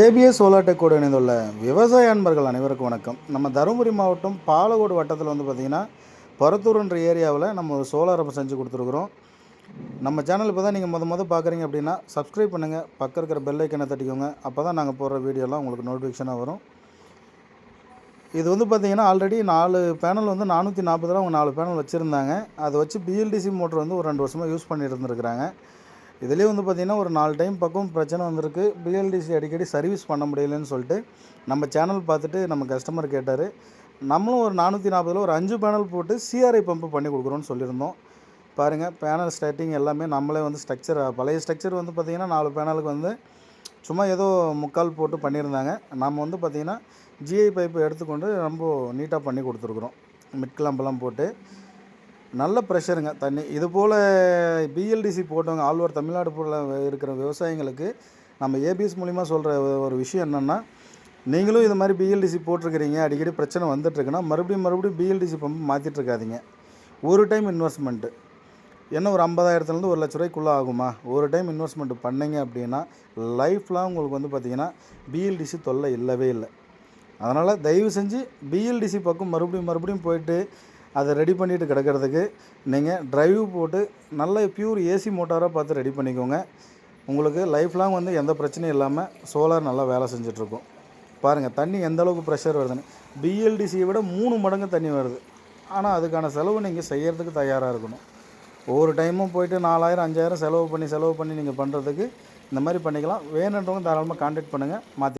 ABS solar டெக்கோடு இணைந்துள்ள விவசாய அன்பர்கள் அனைவருக்கும் வணக்கம். நம்ம தருமபுரி மாவட்டம் பாலக்கோடு வட்டத்தில் வந்து பார்த்திங்கன்னா பரத்தூர்ன்ற ஏரியாவில் நம்ம ஒரு சோலார் அப்போ செஞ்சு கொடுத்துருக்குறோம். நம்ம சேனல் இப்போ தான் நீங்கள் முத முத பார்க்குறீங்க அப்படின்னா சப்ஸ்கிரைப் பண்ணுங்கள் பக்கம் இருக்கிற பெல் ஐக்கனை தட்டிக்கோங்க. அப்போ தான் நாங்கள் போடுற வீடியோலாம் உங்களுக்கு நோட்டிஃபிகேஷனாக வரும். இது வந்து பார்த்திங்கன்னா ஆல்ரெடி நாலு பேனல் வந்து நானூற்றி நாற்பது ரூபா அவங்க நாலு பேனல் வச்சுருந்தாங்க. அதை வச்சு பிஎல்டிசி மோட்டர் வந்து ஒரு ரெண்டு வருஷமாக யூஸ் பண்ணிட்டு இருந்திருக்கிறாங்க. இதுலேயே வந்து பார்த்திங்கன்னா ஒரு நாலு டைம் பக்கம் பிரச்சனை வந்திருக்கு. பிஎல்டிசி அடிக்கடி சர்வீஸ் பண்ண முடியலன்னு சொல்லிட்டு நம்ம சேனல் பார்த்துட்டு நம்ம கஸ்டமர் கேட்டார். நம்மளும் ஒரு நானூற்றி நாற்பதில் ஒரு அஞ்சு பேனல் போட்டு சிஆர்ஐ பம்பு பண்ணி கொடுக்குறோன்னு சொல்லியிருந்தோம். பாருங்கள் பேனல் ஸ்டார்டிங் எல்லாமே நம்மளே வந்து ஸ்ட்ரக்சர் பழைய ஸ்ட்ரக்சர் வந்து பார்த்திங்கன்னா நாலு பேனலுக்கு வந்து சும்மா ஏதோ முக்கால் போட்டு பண்ணியிருந்தாங்க. நம்ம வந்து பார்த்திங்கன்னா ஜிஐ பைப்பை எடுத்துக்கொண்டு ரொம்ப நீட்டாக பண்ணி கொடுத்துருக்குறோம். மிட் கிளம்பெல்லாம் போட்டு. நல்ல ப்ரெஷருங்க தண்ணி இது போல் பிஎல்டிசி போட்டவங்க ஆல் தமிழ்நாடு போல் இருக்கிற விவசாயிங்களுக்கு நம்ம ஏபிஎஸ் மூலிமா சொல்கிற ஒரு விஷயம் என்னென்னா நீங்களும் இது மாதிரி பிஎல்டிசி போட்டிருக்கிறீங்க அடிக்கடி பிரச்சனை வந்துட்டுருக்குன்னா மறுபடியும் மறுபடியும் பிஎல்டிசி பம்பு மாற்றிட்டு இருக்காதீங்க ஒரு டைம் இன்வெஸ்ட்மெண்ட்டு என்ன ஒரு ஐம்பதாயிரத்துலேருந்து ஒரு லட்ச ரூபாய்க்குள்ளே ஆகுமா? ஒரு டைம் இன்வெஸ்ட்மெண்ட் பண்ணிங்க அப்படின்னா லைஃப்லாம் உங்களுக்கு வந்து பார்த்திங்கன்னா பிஎல்டிசி தொல்லை இல்லவே இல்லை. அதனால் தயவு செஞ்சு பிஎல்டிசி பக்கம் மறுபடியும் மறுபடியும் போயிட்டு அதை ரெடி பண்ணிட்டு கிடக்கிறதுக்கு நீங்கள் ட்ரைவ் போட்டு நல்ல பியூர் ஏசி மோட்டாராக பார்த்து ரெடி பண்ணிக்கோங்க. உங்களுக்கு லைஃப் லாங் வந்து எந்த பிரச்சனையும் இல்லாமல் சோலார் நல்லா வேலை செஞ்சிட்ருக்கும். பாருங்கள் தண்ணி எந்த அளவுக்கு ப்ரெஷர் வருதுன்னு. பிஎல்டிசியை விட மூணு மடங்கு தண்ணி வருது. ஆனால் அதுக்கான செலவு நீங்கள் செய்கிறதுக்கு தயாராக இருக்கணும். ஒவ்வொரு டைமும் போயிட்டு நாலாயிரம் அஞ்சாயிரம் செலவு பண்ணி செலவு பண்ணி நீங்கள் பண்ணுறதுக்கு இந்த மாதிரி பண்ணிக்கலாம். வேணுன்றவங்க தாராளமாக கான்டாக்ட் பண்ணுங்கள் மாற்றி